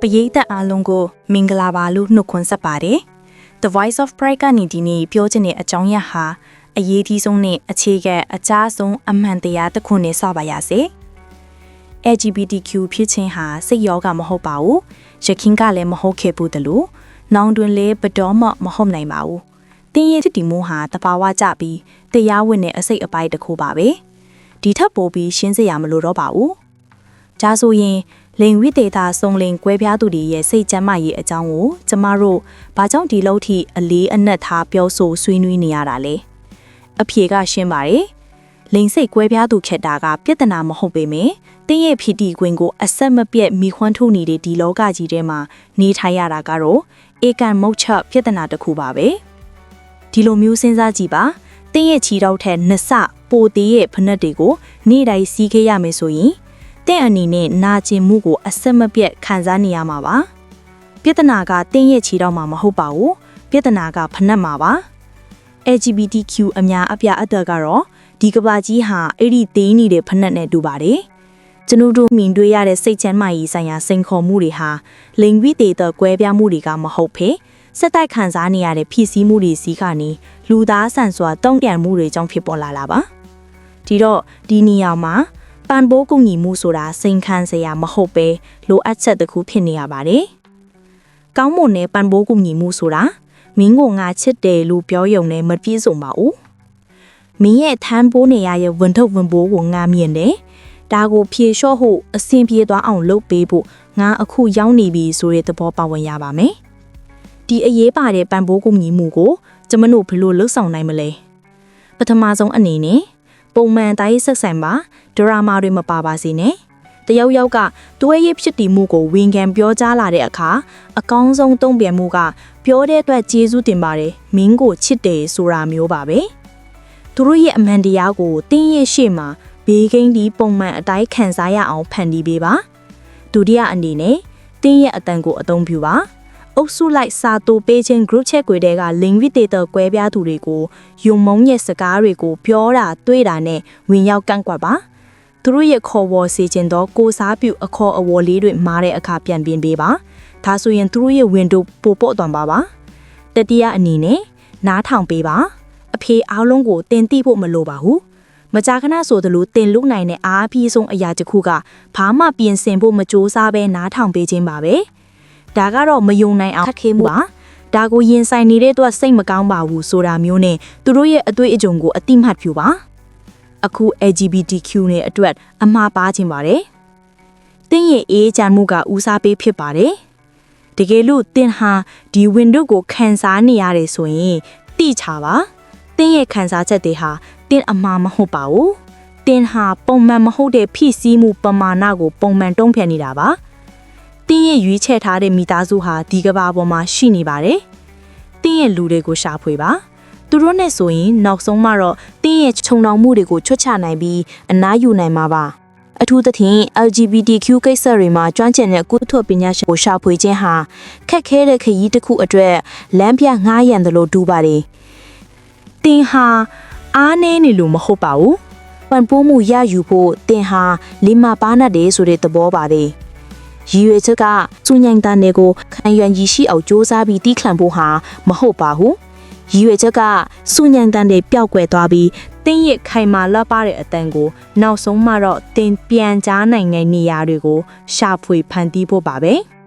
ပရိသတ်အားလုံးကိုမင်္ဂလာပါလို့နှုတ်ခွန်းဆက်ပါတယ်။ The Voice of Pride ကနေဒီနေ့ပြောချင်တဲ့အကြောင်းအရာဟာအရေးကြီးဆုံးနဲ့အခြေခံအကြားဆုံးအမှန်တရားတစ်ခုနဲ့စပါရစေ။ LGBTQ ဖြစ်ခြင်းဟာစိတ်ရောဂါမဟုတ်ပါဘူး။ရခင်ကလည်းမဟုတ်ခဲ့ဘူးတလို့နောင်တွင်လည်းဘတော်မှမဟုတ်နိုင်ပါဘူး။တင်းရဲ့တီမိုးဟာတဘာဝကြပြီးတရားဝင်တဲ့အစိတ်အပိုင်းတစ်ခုပါပဲ။ဒီထက်ပိုပြီးရှင်းစရာမလိုတော့ပါဘူး။ဒါဆိုရင် လိန်ဝိတေတာစုံလင်ကွဲပြားသူတွေရဲ့စိတ်ကျမ်းမာရေးအကြောင်းကိုကျမတို့ဘာကြောင့်ဒီလောက်ထိအလေးအနက်ထားပြောဆိုဆွေးနွေးနေရတာလဲအဖြေကရှင်းပါတယ်လိန်စိတ်ကွဲပြားသူခက်တာကပြဿနာမဟုတ်ပေမယ့်တင်းရဲ့ဖြစ်တီခွင်ကိုအဆက်မပြတ်မိခွန်းထုတ်နေတဲ့ဒီလောကကြီးထဲမှာနေထိုင်ရတာကတော့အေကန်မုတ်ချပြဿနာတစ်ခုပါပဲဒီလိုမျိုးစဉ်းစားကြည့်ပါတင်းရဲ့ခြေထောက်ထက်နှစ်ဆပိုသေးရဲ့ဖနက်တွေကိုနေ့တိုင်းစီးခဲ့ရမယ်ဆိုရင်တ င့်အနေနဲ့နာကျင်မှုကိုအဆက်မပြတ်ခံစားနေရမှာပါပြဿနာကတင်းရဲ့ခြေထောက်မှာမဟုတ်ပါဘူးပြဿနာကဖနက်မှာပါ LGBTQ အများအပြားအသက်ကတော့ဒီကဘာကြီးဟာအဲ့ဒီသေးနေတဲ့ဖနက်နဲ့တူပါတယ်ကျွန်တော်တို့မြင်တွေ့ရတဲ့စိတ်ချမ်းသာရေးဆိုင်ရာစိန်ခေါ်မှုတွေဟာလိင်ဝိသေသကွဲပြားမှုတွေကမဟုတ်ဖေစက်တိုက်ခံစားနေရတဲ့ဖြစ်စည်းမှုတွေစီးကနေလူသားဆန်စွာတုံ့ပြန်မှုတွေကြောင့်ဖြစ်ပေါ်လာတာပါဒီတော့ဒီနေရာမှာ ပန်ပိုးကူညီမှုဆိုတာစိန်ခံစရာမဟုတ်ပဲလိုအပ်ချက်တစ်ခုဖြစ်နေရပါတယ်။ကောင်းမွန်တဲ့ပန်ပိုးကူညီမှုဆိုတာမင်းကိုငါချစ်တယ်လို့ပြောရုံနဲ့မပြည့်စုံပါဘူး။မင်းရဲ့ထမ်းပိုးနေရရဲ့ဝန်ထုတ်ဝန်ပိုးကိုငါမြင်တယ်။ဒါကိုဖြေလျှော့ဖို့အဆင်ပြေသွားအောင်လုပ်ပေးဖို့ငါအခုရောက်နေပြီဆိုတဲ့သဘောပါဝင်ရပါမယ်။ဒီအရေးပါတဲ့ပန်ပိုးကူညီမှုကိုကျမတို့ဘယ်လိုလုပ်ဆောင်နိုင်မလဲ။ပထမဆုံးအနေနဲ့ ပုံမှန်တိုင်းဆက်ဆံပါဒရာမာတွေမပါပါစေနဲ့တယောက်ယောက်ကတွဲရဖြစ်တည်မှုကိုဝန်ခံပြောကြားလာတဲ့အခါအကောင်းဆုံးတုံ့ပြန်မှုကပြောတဲ့အတွက်ကျေးဇူးတင်ပါတယ်မင်းကိုချစ်တယ်ဆိုတာမျိုးပါပဲသူတို့ရဲ့အမှန်တရားကိုတင်းရဲ့ရှေ့မှာဘေးကိန်းဒီပုံမှန်အတိုင်းခံစားရအောင်ဖန်တီးပေးပါဒုတိယအနေနဲ့တင်းရဲ့အတန်ကိုအသုံးပြုပါ အုပ်စုလိုက်စာတိုပေးခြင်း group chat တွေတဲက link with data ကွဲပြားသူတွေကိုယုံမုံရဲ့စကားတွေကိုပြောတာတွေ့တာနဲ့ဝင်ရောက်ကန့်ကွက်ပါသူတို့ရဲ့ခေါ်ဝေါ်စေခြင်းသောကိုစားပြုအခေါ်အဝေါ်လေးတွေမားတဲ့အခါပြန်ပြင်ပေးပါဒါဆိုရင်သူတို့ရဲ့ window ပိုပို့သွားပါပါတတိယအနေနဲ့နားထောင်ပေးပါအဖေအားလုံးကိုတင်တိဖို့မလိုပါဘူးမကြာခဏဆိုသလိုတင်လုနိုင်တဲ့အားအပြည့်ဆုံးအရာတစ်ခုကဘာမှပြင်ဆင်ဖို့မကြိုးစားဘဲနားထောင်ပေးခြင်းပါပဲ ဒါကတော့မယုံနိုင်အောင်ခက်ခဲမှုပါဒါကိုရင်ဆိုင်နေတဲ့အတွက်စိတ်မကောင်းပါဘူးဆိုတာမျိုးနဲ့သူတို့ရဲ့အတွေ့အကြုံကိုအတိမတ်ပြုပါအခု LGBTQ နဲ့အတွက်အမှားပါခြင်းပါတယ်။တင်းရဲ့အေးချမ်းမှုကဦးစားပေးဖြစ်ပါတယ်။တကယ်လို့တင်းဟာဒီ window ကိုခန်းစားနေရတယ်ဆိုရင်တိချပါ။တင်းရဲ့ခန်းစားချက်တွေဟာတင်းအမှားမဟုတ်ပါဘူး။တင်းဟာပုံမှန်မဟုတ်တဲ့ဖြစ်စည်းမှုပမာဏကိုပုံမှန်တုံ့ပြန်နေတာပါ။ တင်းရဲ့ရွေးချယ်ထားတဲ့မိသားစုဟာဒီကဘာပေါ်မှာရှိနေပါတယ်။တင်းရဲ့လူတွေကိုရှာဖွေပါ။သူတို့နဲ့ဆိုရင်နောက်ဆုံးမှတော့တင်းရဲ့ခြုံနှောင်မှုတွေကိုချွတ်ချနိုင်ပြီးအနားယူနိုင်မှာပါအထူးသဖြင့် LGBTQ ကိစ္စတွေမှာကျွမ်းကျင်တဲ့ကုသပညာရှင်ကိုရှာဖွေခြင်းဟာခက်ခဲတဲ့ခရီးတစ်ခုအတွက်လမ်းပြငှားရန်တယ်လို့ဒူပါတယ်။တင်ဟာအားနည်းနေလို့မဟုတ်ပါဘူး။ပန်ပိုးမှုရယူဖို့တင်ဟာလီမာပါနတ်တယ်ဆိုတဲ့သဘောပါပဲ။ ရည်ရွယ်ချက်ကစုညံတန်တွေကိုခံရွန်ကြီးရှိအောင်စ조사ပြီးတီးခံဖို့ဟာမဟုတ်ပါဘူး။ရည်ရွယ်ချက်ကစူညံတန်တွေပျောက်ကွယ်သွားပြီးတင်းရခိုင်မာလပ်ပါတဲ့အတန်ကိုနောက်ဆုံးမှတော့တင်ပြန်ကြားနိုင်တဲ့နေရာတွေကိုရှာဖွေဖန်တီးဖို့ပါပဲ။